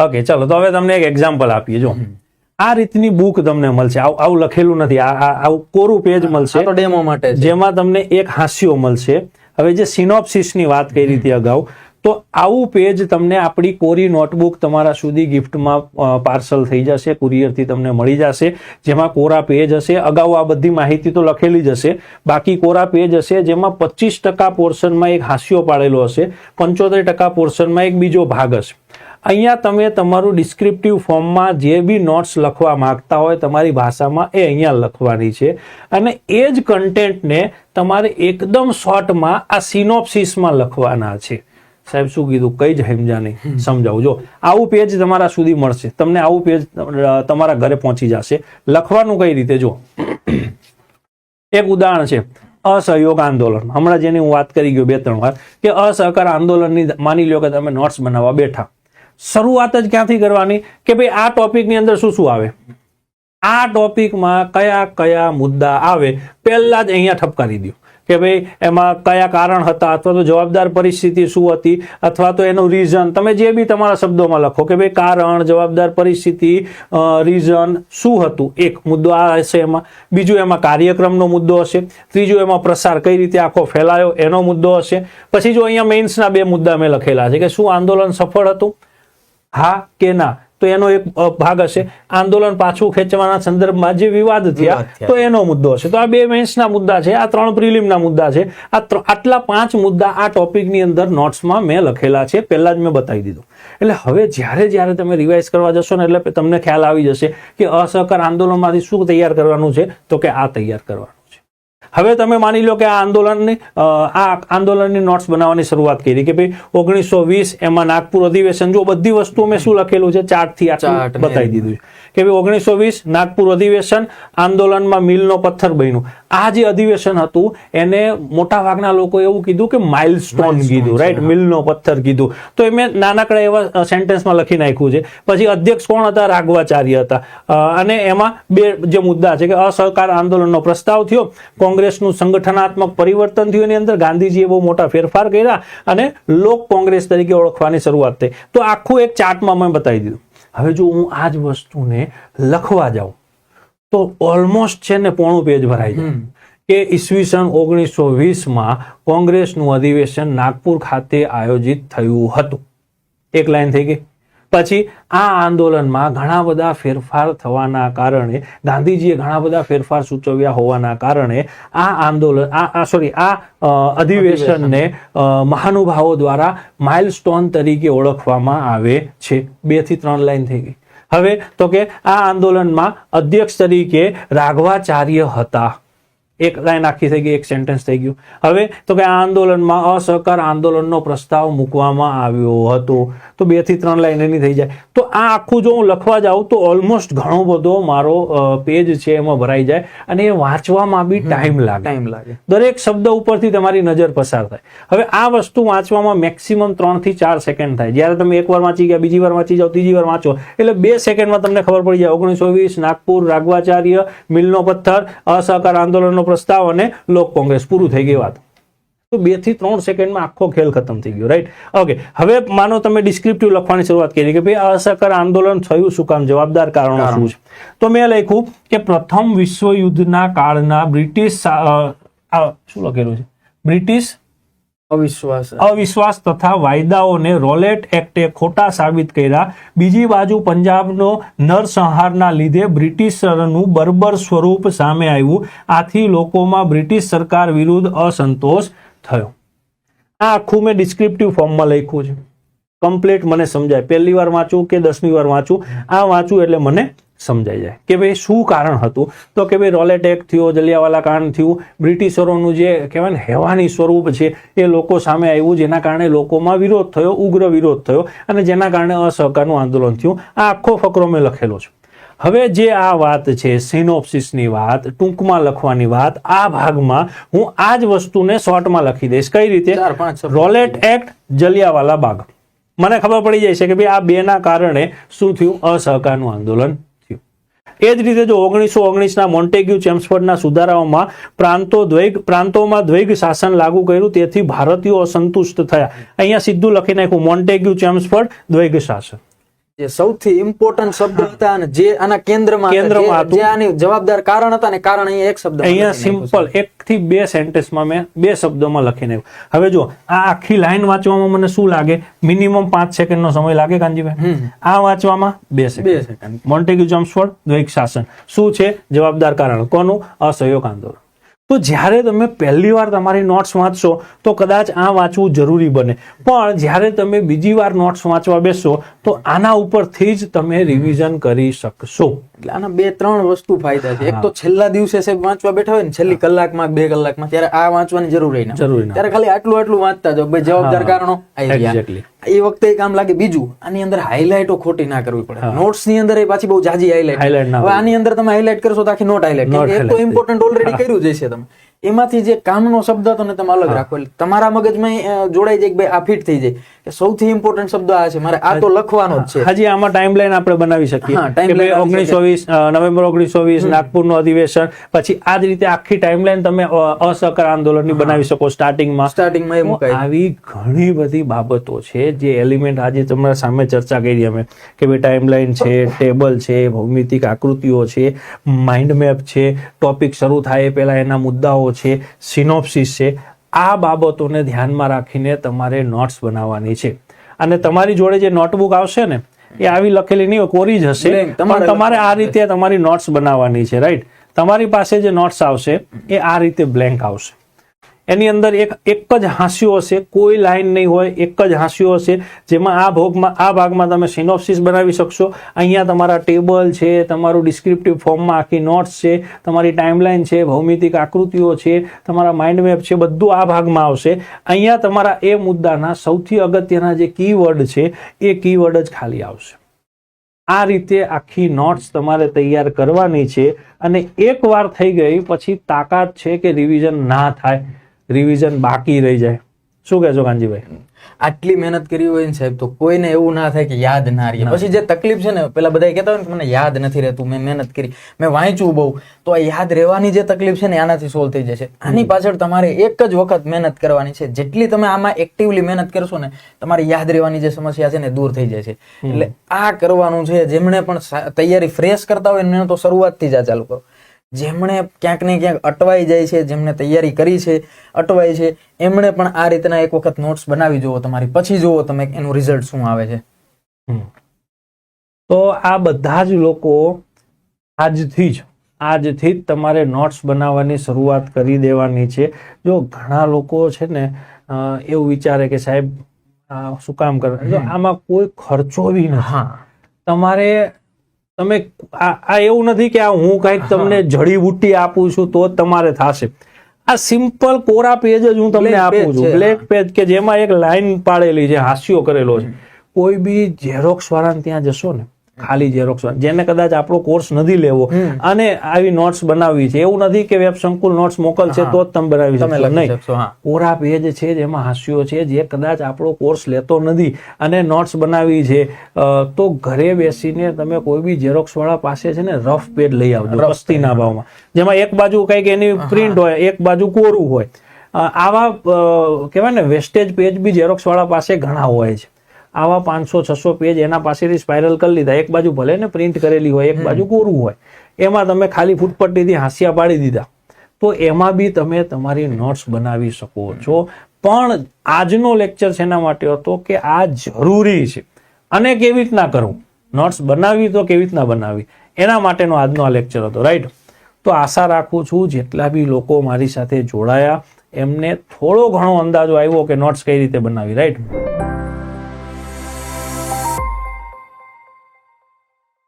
Okay ચલો તો હવે તમને એક એક્ઝામ્પલ આપીએ જો. આ રીતની બુક તમને મળશે. આવું લખેલું નથી. આ આ- આવું કોરું પેજ મળશે. તો ડેમો માટે જેમાં તમને એક હાસ્યો મળશે. હવે જે સિનોપ્સિસની વાત કરી હતી અગાઉ તો આવું પેજ તમને આપણી કોરી નોટબુક તમારા સુધી ગિફ્ટમાં પાર્સલ થઈ જશે કુરિયરથી તમને મળી જશે. જેમાં કોરા પેજ હશે. અગાઉ આ બધી માહિતી તો લખેલી જ હશે. બાકી કોરા પેજ હશે જેમાં પચીસ ટકા પોર્શનમાં એક હાસ્યો પાડેલો હશે. પંચોતેર ટકા પોર્શનમાં એક બીજો ભાગ હશે. અહીંયા તમે તમારું ડિસ્ક્રિપ્ટિવ ફોર્મમાં જે બી નોટ્સ લખવા માંગતા હોય તમારી ભાષામાં એ અહીંયા લખવાની છે. અને એ જ કન્ટેન્ટને તમારે એકદમ શોર્ટમાં આ સિનોપ્સિસમાં લખવાના છે. સાહેબ શું કીધું? કઈ જ હેમજા નહીં. સમજાવું. જો આવું પેજ તમારા સુધી મળશે. તમને આવું પેજ તમારા ઘરે પહોંચી જશે. લખવાનું કઈ રીતે? જો એક ઉદાહરણ છે. અસહયોગ આંદોલન. હમણાં જેની હું વાત કરી ગયો બે ત્રણ વાર કે અસહકાર આંદોલનની માની લો કે તમે નોટ્સ બનાવવા બેઠા. શરૂઆત જ ક્યાંથી કરવાની? કે ભાઈ આ ટોપિકની અંદર શું શું આવે? આ ટોપિકમાં કયા કયા મુદ્દા આવે? પહેલા જ અહીંયા ઠપકારી દો કે ભાઈ એમાં કયા કારણ હતા? અથવા તો જવાબદાર પરિસ્થિતિ શું હતી? અથવા તો એનું રીઝન તમે જે બી તમારા શબ્દોમાં લખો કે ભાઈ કારણ, જવાબદાર પરિસ્થિતિ રીઝન શું હતું? એક મુદ્દો આ હશે એમાં. બીજું એમાં કાર્યક્રમનો મુદ્દો હશે. ત્રીજું એમાં પ્રસાર કઈ રીતે આખો ફેલાયો એનો મુદ્દો હશે. પછી જો અહીંયા મેઇન્સના બે મુદ્દા મેં લખેલા છે કે શું આંદોલન સફળ હતું? હા કે ના? તો એનો એક ભાગ હશે. આંદોલન પાછું ખેંચવાના સંદર્ભમાં જે વિવાદ થયા તો એનો મુદ્દો હશે. તો આ બે મેન્સના મુદ્દા છે આ ત્રણ પ્રિલિમના મુદ્દા છે. આ આટલા પાંચ મુદ્દા આ ટોપિકની અંદર નોટ્સમાં મેં લખેલા છે. પહેલા જ મેં બતાવી દીધું. એટલે હવે જ્યારે જ્યારે તમે રિવાઇઝ કરવા જશો ને એટલે તમને ખ્યાલ આવી જશે કે અસહકાર આંદોલનમાંથી શું તૈયાર કરવાનું છે તો કે આ તૈયાર કરવાનું. હવે તમે માની લો કે આ આંદોલનની આ આંદોલનની નોટ્સ બનાવવાની શરૂઆત કરી કે ભાઈ ઓગણીસો વીસ એમાં નાગપુર અધિવેશન જો બધી વસ્તુઓ મેં શું લખેલું છે? ચાર્ટથી બતાવી દીધું છે. કે ભાઈ ઓગણીસો વીસ નાગપુર અધિવેશન આંદોલનમાં મિલનો પથ્થર બન્યું. આ જે અધિવેશન હતું એને મોટા ભાગના લોકો એવું કીધું કે માઇલસ્ટોન કીધું રાઈટ મિલનો પથ્થર કીધું. તો એ મેં નાનકડા એવા સેન્ટેન્સમાં લખી નાખ્યું છે. પછી અધ્યક્ષ કોણ હતા? રાઘવાચાર્ય હતા. અને એમાં બે જે મુદ્દા છે કે અસહકાર આંદોલનનો પ્રસ્તાવ થયો કોંગ્રેસનું સંગઠનાત્મક પરિવર્તન થયું એની અંદર ગાંધીજીએ બહુ મોટા ફેરફાર કર્યા અને લોક કોંગ્રેસ તરીકે ઓળખવાની શરૂઆત થઈ. તો આખું એક ચાર્ટમાં મેં બતાવી દીધું. હવે જો હું આ જ વસ્તુને લખવા જાઉં તો ઓલમોસ્ટ છે ને પોણું પેજ ભરાઈ જાય. કે ઈસવીસન ઓગણીસો વીસમાં કોંગ્રેસનું અધિવેશન નાગપુર ખાતે આયોજિત થયું હતું. એક લાઈન થઈ ગઈ. પછી આ આંદોલનમાં ઘણા બધા ફેરફાર થવાના કારણે, ગાંધીજીએ ઘણા બધા ફેરફાર સૂચવ્યા હોવાના કારણે આ આંદોલન, આ સોરી આ અધિવેશનને મહાનુભાવો દ્વારા માઇલસ્ટોન તરીકે ઓળખવામાં આવે છે. બેથી ત્રણ લાઈન થઈ ગઈ. હવે તો કે આ આંદોલનમાં અધ્યક્ષ તરીકે રાઘવાચાર્ય હતા. એક લાઈન આખી થઈ ગઈ એક સેન્ટેન્સ થઈ ગયું. હવે તો કે આ આંદોલનમાં અસહકાર આંદોલનનો પ્રસ્તાવ મૂકવામાં આવ્યો હતો. તો બેથી ત્રણ લાઈન એની થઈ જાય. તો આ આખું જો હું લખવા જાઉં તો ઓલમોસ્ટ ઘણો બધો મારો પેજ છે એમાં ભરાઈ જાય અને એ વાંચવામાં બી ટાઈમ લાગે. ટાઈમ લાગે. દરેક શબ્દ ઉપરથી તમારી નજર પસાર થાય. હવે આ વસ્તુ વાંચવામાં મેક્સિમમ ત્રણથી ચાર સેકન્ડ થાય. જ્યારે તમે એકવાર વાંચી ગયા બીજી વાર વાંચી જાઓ ત્રીજી વાર વાંચો એટલે બે સેકન્ડમાં તમને ખબર પડી જાય. ઓગણીસો વીસ નાગપુર રાઘવાચાર્ય મિલનો પથ્થર અસહકાર આંદોલનનો પ્રસ્તાવ અને લોક કોંગ્રેસ પૂરું થઈ ગઈ વાત. તો બેથી ત્રણ સેકન્ડમાં આખો ખેલ ખતમ થઈ ગયો રાઈટ ઓકે હવે માનો તમે ડિસ્ક્રિપ્ટિવ લખવાની શરૂઆત કરી કે ભાઈ અસહકાર આંદોલન થયું શું કામ? જવાબદાર કારણો શું છે? તો મેં લખ્યું કે પ્રથમ વિશ્વયુદ્ધના કાળના બ્રિટિશ આ શું લખેલું છે? બ્રિટિશ અવિશ્વાસ. અવિશ્વાસ તથા વાયદાઓને રોલેટ એક્ટે ખોટા સાબિત કર્યા. બીજી બાજુ પંજાબનો નરસંહારના લીધે બ્રિટિશરનું બર્બર સ્વરૂપ સામે આવ્યું. આથી લોકોમાં બ્રિટિશ સરકાર વિરુદ્ધ અસંતોષ થયો. આ આખું મેં ડિસ્ક્રિપ્ટિવ ફોર્મમાં લખ્યું છે. કમ્પ્લીટ મને સમજાય. પહેલી વાર વાંચું કે દસમી વાર વાંચું? આ વાંચું એટલે મને સમજાઈ જાય. કે ભાઈ શું કારણ હતું? તો કે ભાઈ રોલેટ એક્ટ થયો જલિયાવાલા કાંડ થયું બ્રિટિશરોનું જે કહેવાય ને હેવાની સ્વરૂપ છે એ લોકો સામે આવ્યું જેના કારણે લોકોમાં વિરોધ થયો ઉગ્ર વિરોધ થયો અને જેના કારણે અસહકારનું આંદોલન થયું. આ આખો ફકરો મેં લખેલો છે. હવે જે આ વાત છે સિનોપ્સિસની વાત ટૂંકમાં લખવાની વાત આ ભાગમાં હું આ જ વસ્તુને શોર્ટમાં લખી દઈશ. કઈ રીતે? Rowlatt act Jallianwala Bagh. મને ખબર પડી જાય છે કે ભાઈ આ બેના કારણે શું થયું? અસહકારનું આંદોલન એ જ રીતે જો ઓગણીસો ઓગણીસના મોન્ટેગ્યુ ચેમ્સફર્ડના સુધારાઓમાં પ્રાંતો દ્વૈગ પ્રાંતોમાં દ્વૈગ શાસન લાગુ કર્યું, તેથી ભારતીયો અસંતુષ્ટ થયા. અહીંયા સીધું લખી નાખ્યું, મોન્ટેગ્યુ ચેમ્સફર્ડ દ્વૈગ શાસન. જે સૌથી ઇમ્પોર્ટન્ટ શબ્દ હતા અને જે આના કેન્દ્રમાં કેન્દ્રમાં જે- હતું. આની જવાબદાર કારણ હતા ને કારણ અહીંયા એક શબ્દ અહીંયા સિમ્પલ એક થી બે સેન્ટેન્સમાં મેં બે શબ્દોમાં લખીને હવે જો આ આખી લાઈન વાંચવામાં મને શું લાગે? મિનિમમ પાંચ સેકન્ડનો સમય લાગે કાનજીભાઈ? આ વાંચવામાં બે સેકન્ડ મોન્ટેગ્યુ જમ્સફોર્ડ દ્વૈક શાસન. શું છે? જવાબદાર કારણ. કોનું? અસહયોગ આંદોલન. તો જ્યારે તમે પહેલી વાર તમારી નોટ્સ વાંચશો તો કદાચ આ વાંચવું જરૂરી બને. પણ જ્યારે તમે બીજી વાર નોટ્સ વાંચવા બેસશો તો આના ઉપરથી જ તમે રિવિઝન કરી શકશો. એટલે આના બે ત્રણ વસ્તુ ફાયદા છે. એક તો છેલ્લા દિવસે સાહેબ વાંચવા બેઠા હોય ને છેલ્લી કલાકમાં બે કલાકમાં ત્યારે આ વાંચવાની જરૂર રહી જરૂર ત્યારે ખાલી આટલું આટલું વાંચતા જાવ ભાઈ જવાબદાર કારણો. એ વખતે એક કામ લાગે બીજું આની અંદર હાઇલાઇટો ખોટી ના કરવી પડે. નોટ્સની અંદર એ પાછી બહુ જાજી હાઇલાઇટ હવે આની અંદર તમે હાઇલાઇટ કરશો તો આખી નોટ હાઇલાઇટ એક તો ઇમ્પોર્ટન્ટ ઓલરેડી કર્યું જ છે તમે. એમાંથી જે કામનો શબ્દ હતો ને તમે અલગ રાખો. એટલે તમારા મગજમાં જોડાઈ જાય કે ભાઈ આ ફિટ થઈ જાય. કે સૌથી ઇમ્પોર્ટન્ટ શબ્દ આ છે મારે આ તો લખવાનો જ છે. હજી આમાં ટાઈમલાઈન આપણે બનાવી શકીએ. કે ઓગણીસો વીસ નવેમ્બર ઓગણીસો વીસ નાગપુરનું અધિવેશન. પછી આ જ રીતે આખી ટાઈમલાઈન તમે અસહકાર આંદોલનની બનાવી શકો સ્ટાર્ટિંગમાં સ્ટાર્ટિંગમાં એ આવી ઘણી બધી બાબતો છે જે એલિમેન્ટ આજે તમારા સામે ચર્ચા કરી અમે. કે ભાઈ ટાઈમલાઈન છે ટેબલ છે ભૌમિતિક આકૃતિઓ છે માઇન્ડ મેપ છે ટોપિક શરૂ થાય એ પહેલા એના મુદ્દાઓ છે સિનોપ્સિસ છે. આ બાબતોને ધ્યાનમાં રાખીને તમારે નોટ્સ બનાવવાની છે. અને તમારી જોડે જે નોટબુક આવશે ને એ આવી લખેલી નહીં કોરી જ હશે. તમારે પણ તમારે આ રીતે તમારી નોટ્સ બનાવવાની છે રાઈટ તમારી પાસે જે નોટ્સ આવશે એ આ રીતે બ્લેન્ક આવશે. એની અંદર એક એક જ હાસ્યો હશે, કોઈ લાઈન નહીં હોય, એક જ હાંસ્યું હશે, જેમાં આ ભોગમાં, આ ભાગમાં તમે સિનોપ્સિસ બનાવી શકશો. અહીંયા તમારા ટેબલ છે, તમારું ડિસ્ક્રિપ્ટિવ ફોર્મમાં આખી નોટ્સ છે, તમારી ટાઈમલાઈન છે, ભૌમિતિક આકૃતિઓ છે, તમારા માઇન્ડ મેપ છે, બધું આ ભાગમાં આવશે. અહીંયા તમારા એ મુદ્દાના સૌથી અગત્યના જે કીવર્ડ છે, એ કીવર્ડ જ ખાલી આવશે. આ રીતે આખી નોટ્સ તમારે તૈયાર કરવાની છે અને એકવાર થઈ ગઈ, પછી તાકાત છે કે રિવિઝન ના થાય. રિવિઝન બાકી રહી જાય. શું કહેશો કાનજીભાઈ? આટલી મહેનત કરી હોય ને સાહેબ તો કોઈને એવું ના થાય કે યાદ ના રહે. પછી જે તકલીફ છે ને પેલા બધા કહેતા હોય ને કે મને યાદ નથી રહેતું મેં મહેનત કરી મેં વાંચ્યું બહુ. તો આ યાદ રહેવાની જે તકલીફ છે ને આનાથી સોલ્વ થઈ જશે. આની પાછળ તમારે એક જ વખત મહેનત કરવાની છે. જેટલી તમે આમાં એક્ટિવલી મહેનત કરશો ને તમારી યાદ રહેવાની જે સમસ્યા છે ને દૂર થઈ જશે. એટલે આ કરવાનું છે જેમણે પણ તૈયારી ફ્રેશ કરતા હોય ને તો શરૂઆતથી જ આ ચાલુ કરો. જેમણે ક્યાંક ને ક્યાંક અટવાઈ જાય છે જેમણે તૈયારી કરી છે અટવાય છે એમણે પણ આ રીતના એક વખત નોટ્સ બનાવી જુઓ તમારી. પછી જુઓ તમે એનું રિઝલ્ટ શું આવે છે. તો આ બધા જ લોકો આજથી જ આજથી જ તમારે નોટ્સ બનાવવાની શરૂઆત કરી દેવાની છે. જો ઘણા લોકો છે ને એવું વિચારે કે સાહેબ શું કામ કરે? આમાં કોઈ ખર્ચો બી નથી. તમારે તમે આ આ એવું નથી કે આ હું કંઈક તમને જડીબુટ્ટી આપું છું તો જ તમારે થશે. આ સિમ્પલ કોરા પેજ જ હું તમને આપું છું. બ્લેક પેજ કે જેમાં એક લાઈન પાડેલી છે હાસ્યો કરેલો છે. કોઈ બી ઝેરોક્સ વાળાને ત્યાં જશો ને ખાલી ઝેરોક્ષ જેને કદાચ આપણો કોર્સ નથી લેવો અને આવી નોટ્સ બનાવવી છે. એવું નથી કે વેબ સંકુલ નોટ્સ મોકલશે તો જ તમે બનાવી શકશો. નહીં. કોરા પેજ છે જેમાં હાસ્યો છે જે કદાચ આપણો કોર્સ લેતો નથી અને નોટ્સ બનાવી છે. તો ઘરે બેસીને તમે કોઈ બી ઝેરોક્ષ વાળા પાસે છે ને રફ પેજ લઈ આવજો સસ્તીના ભાવમાં. જેમાં એક બાજુ કંઈક એની પ્રિન્ટ હોય એક બાજુ કોરું હોય. આવા કહેવાય ને વેસ્ટેજ પેજ બી ઝેરોક્સ વાળા પાસે ઘણા હોય છે. આવા પાંચસો છસો પેજ એના પાસેથી સ્પાઇરલ કરી લીધા. એક બાજુ ભલે ને પ્રિન્ટ કરેલી હોય એક બાજુ કોરું હોય. એમાં તમે ખાલી ફૂટપટ્ટીથી હાંસિયા પાડી દીધા. તો એમાં બી તમે તમારી નોટ્સ બનાવી શકો છો. પણ આજનો લેક્ચર શેના માટે હતો કે આ જરૂરી છે. અને કેવી રીતના કરવું? નોટ્સ બનાવી તો કેવી રીતના બનાવી? એના માટેનો આજનો આ લેક્ચર હતો રાઈટ તો આશા રાખું છું જેટલા બી લોકો મારી સાથે જોડાયા એમને થોડો ઘણો અંદાજો આવ્યો કે નોટ્સ કઈ રીતે બનાવી રાઈટ